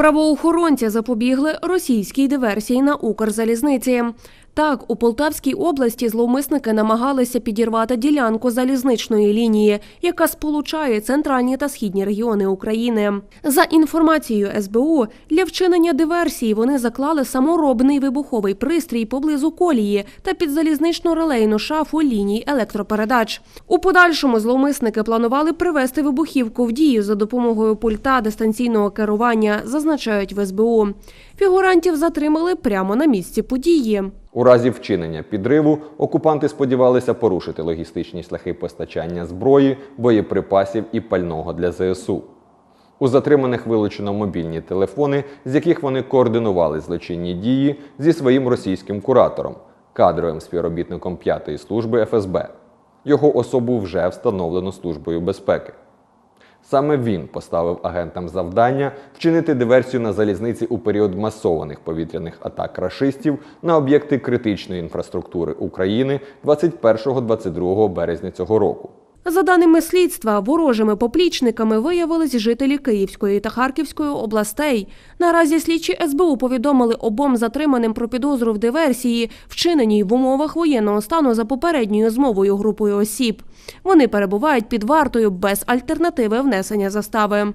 Правоохоронці запобігли російській диверсії на Укрзалізниці. Так, у Полтавській області зловмисники намагалися підірвати ділянку залізничної лінії, яка сполучає центральні та східні регіони України. За інформацією СБУ, для вчинення диверсії вони заклали саморобний вибуховий пристрій поблизу колії та під залізничну релейну шафу ліній електропередач. У подальшому зловмисники планували привести вибухівку в дію за допомогою пульта дистанційного керування, зазначають в СБУ. Фігурантів затримали прямо на місці події. У разі вчинення підриву окупанти сподівалися порушити логістичні шляхи постачання зброї, боєприпасів і пального для ЗСУ. У затриманих вилучено мобільні телефони, з яких вони координували злочинні дії зі своїм російським куратором, кадровим співробітником 5-ї служби ФСБ. Його особу вже встановлено Службою безпеки. Саме він поставив агентам завдання вчинити диверсію на залізниці у період масованих повітряних атак рашистів на об'єкти критичної інфраструктури України 21-22 березня цього року. За даними слідства, ворожими поплічниками виявились жителі Київської та Харківської областей. Наразі слідчі СБУ повідомили обом затриманим про підозру в диверсії, вчиненій в умовах воєнного стану за попередньою змовою групою осіб. Вони перебувають під вартою без альтернативи внесення застави.